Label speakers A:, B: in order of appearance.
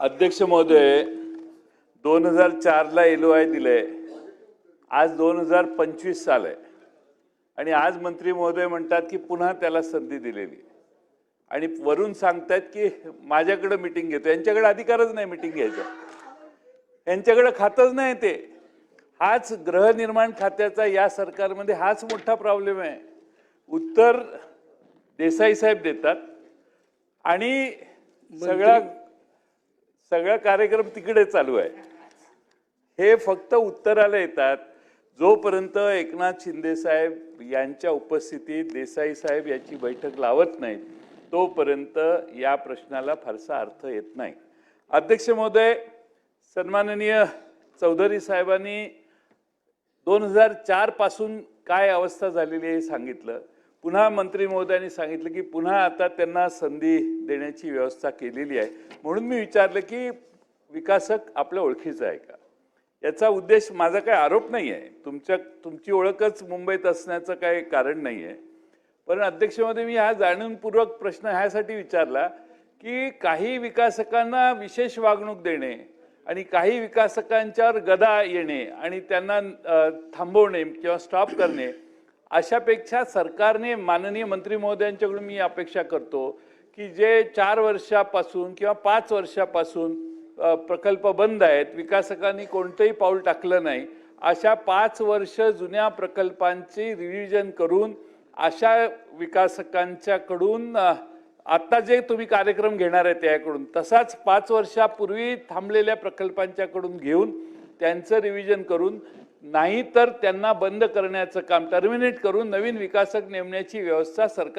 A: अध्यक्ष महोदय दोन हजार चारला एलो आय दिले आज दोन हजार पंचवीस साल आहे आणि आज मंत्री महोदय म्हणतात की पुन्हा त्याला संधी दिलेली. आणि वरून सांगतायत की माझ्याकडे मिटिंग घेतो. यांच्याकडे अधिकारच नाही मिटिंग घ्यायचा. यांच्याकडे खातच नाही ते. हाच गृहनिर्माण खात्याचा या सरकारमध्ये हाच मोठा प्रॉब्लेम आहे. उत्तर देसाई साहेब देतात. आणि सगळा सगळा कार्यक्रम तिकडे चालू आहे. हे फक्त उत्तराला येतात. जोपर्यंत एकनाथ शिंदे साहेब यांच्या उपस्थितीत देसाई साहेब याची बैठक लावत नाहीत तोपर्यंत या प्रश्नाला फारसा अर्थ येत नाही. अध्यक्ष महोदय सन्माननीय चौधरी साहेबांनी दोन हजार चारपासून काय अवस्था झालेली आहे हे सांगितलं. पुन्हा मंत्री महोदयांनी सांगितलं की पुन्हा आता त्यांना संधी देण्याची व्यवस्था केलेली आहे. म्हणून मी विचारलं की विकासक आपल्या ओळखीचा आहे का? याचा उद्देश माझा काही आरोप नाही आहे तुमच्या तुमची ओळखच मुंबईत असण्याचं काही कारण नाही आहे पण अध्यक्षमध्ये मी हा जाणीवपूर्वक प्रश्न ह्यासाठी विचारला की काही विकासकांना विशेष वागणूक देणे आणि काही विकासकांच्यावर गदा येणे आणि त्यांना थांबवणे किंवा स्टॉप करणे अशापेक्षा सरकारने माननीय मंत्री महोदयांच्याकडून मी अपेक्षा करतो की जे चार वर्षापासून किंवा पाच वर्षापासून प्रकल्प बंद आहेत विकासकांनी कोणतंही पाऊल टाकलं नाही अशा पाच वर्ष जुन्या प्रकल्पांची रिव्हिजन करून अशा विकासकांच्याकडून आत्ता जे तुम्ही कार्यक्रम घेणार आहे त्याकडून तसाच पाच वर्षापूर्वी थांबलेल्या प्रकल्पांच्याकडून घेऊन त्यांचं रिव्हिजन करून नाही तर त्यांना बंद करण्याचं काम टर्मिनेट करून नवीन विकासक नेमण्याची व्यवस्था सरकार